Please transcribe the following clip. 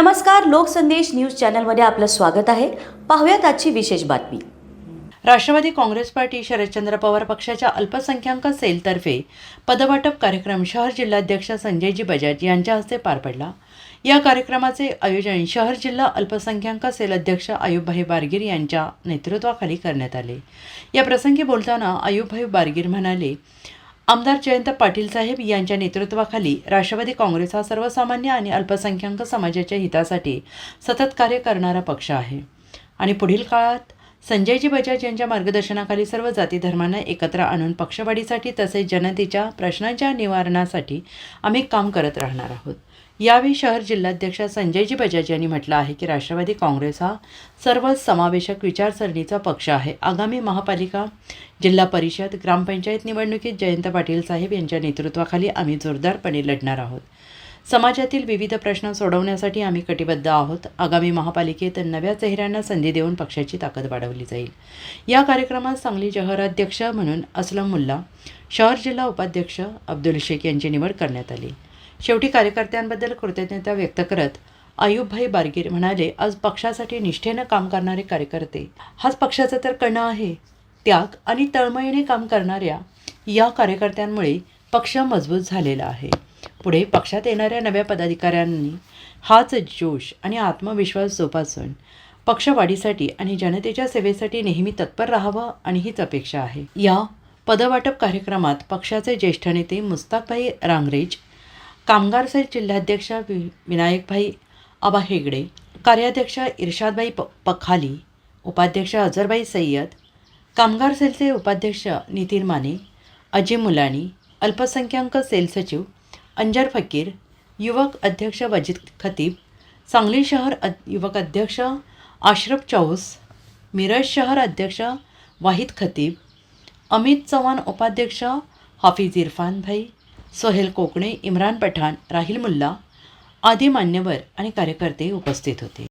नमस्कार लोकसंदेश न्यूज चॅनलमध्ये आपलं स्वागत आहे. पाहूयात आजची विशेष बातमी. राष्ट्रवादी काँग्रेस पार्टी शरदचंद्र पवार पक्षाच्या अल्पसंख्याक सेलतर्फे पदवाटप कार्यक्रम शहर जिल्हाध्यक्ष संजयजी बजाज यांच्या हस्ते पार पडला. या कार्यक्रमाचे आयोजन शहर जिल्हा अल्पसंख्याक सेल अध्यक्ष आयुबभाई बारगीर यांच्या नेतृत्वाखाली करण्यात आले. या प्रसंगी बोलताना आयुबभाई बारगीर म्हणाले आमदार जयंत पाटील साहेब यांच्या नेतृत्वाखाली राष्ट्रवादी काँग्रेस हा सर्वसामान्य आणि अल्पसंख्याक समाजाच्या हितासाठी सतत कार्य करणारा पक्ष आहे. आणि पुढील काळात संजयजी बजाज यांच्या मार्गदर्शनाखाली सर्व जाती धर्मांना एकत्र आणून पक्षवाढीसाठी तसेच जनतेच्या प्रश्नांच्या निवारणासाठी आम्ही काम करत राहणार आहोत. यावेळी शहर जिल्हाध्यक्ष संजयजी बजाज यांनी म्हटलं आहे की राष्ट्रवादी काँग्रेस हा सर्व समावेशक विचारसरणीचा पक्ष आहे. आगामी महापालिका जिल्हा परिषद ग्रामपंचायत निवडणुकीत जयंत पाटील साहेब यांच्या नेतृत्वाखाली आम्ही जोरदारपणे लढणार आहोत. समाजातील विविध प्रश्न सोडवण्यासाठी आम्ही कटिबद्ध आहोत. आगामी महापालिकेत नव्या चेहऱ्यांना संधी देऊन पक्षाची ताकद वाढवली जाईल. या कार्यक्रमात सांगली शहराध्यक्ष म्हणून असलम मुल्ला शहर जिल्हा उपाध्यक्ष अब्दुल शेख यांची निवड करण्यात आली. शेवटी कार्यकर्त्यांबद्दल कृतज्ञता व्यक्त करत आयुबभाई बारगीर म्हणाले आज पक्षासाठी निष्ठेनं काम करणारे कार्यकर्ते हाच पक्षाचा तर कणा आहे. त्याग आणि तळमळीने काम करणाऱ्या या कार्यकर्त्यांमुळे पक्ष मजबूत झालेला आहे. पुढे पक्षात येणाऱ्या नव्या पदाधिकाऱ्यांनी हाच जोश आणि आत्मविश्वास जोपासून पक्षवाढीसाठी आणि जनतेच्या सेवेसाठी नेहमी तत्पर राहावं आणि हीच अपेक्षा आहे. या पदवाटप कार्यक्रमात पक्षाचे ज्येष्ठ नेते मुस्ताकभाई रांगरेज कामगार सेल जिल्हाध्यक्ष वि विनायकभाई आबा हेगडे कार्याध्यक्ष इर्शादबाई प पखाली उपाध्यक्ष अझरभाई सय्यद कामगार सेलचे उपाध्यक्ष नितीन माने अजय मुलानी अल्पसंख्याक सेल सचिव अंजर फकीर युवक अध्यक्ष वजित खतीब सांगली शहर अ युवक अध्यक्ष आश्रफ चौस मिरज शहर अध्यक्ष वाहिद खतीब अमित चव्हाण उपाध्यक्ष हाफिज इरफान भाई सोहेल कोकणे इम्रान पठाण राहिल मुल्ला आदी मान्यवर आणि कार्यकर्ते उपस्थित होते.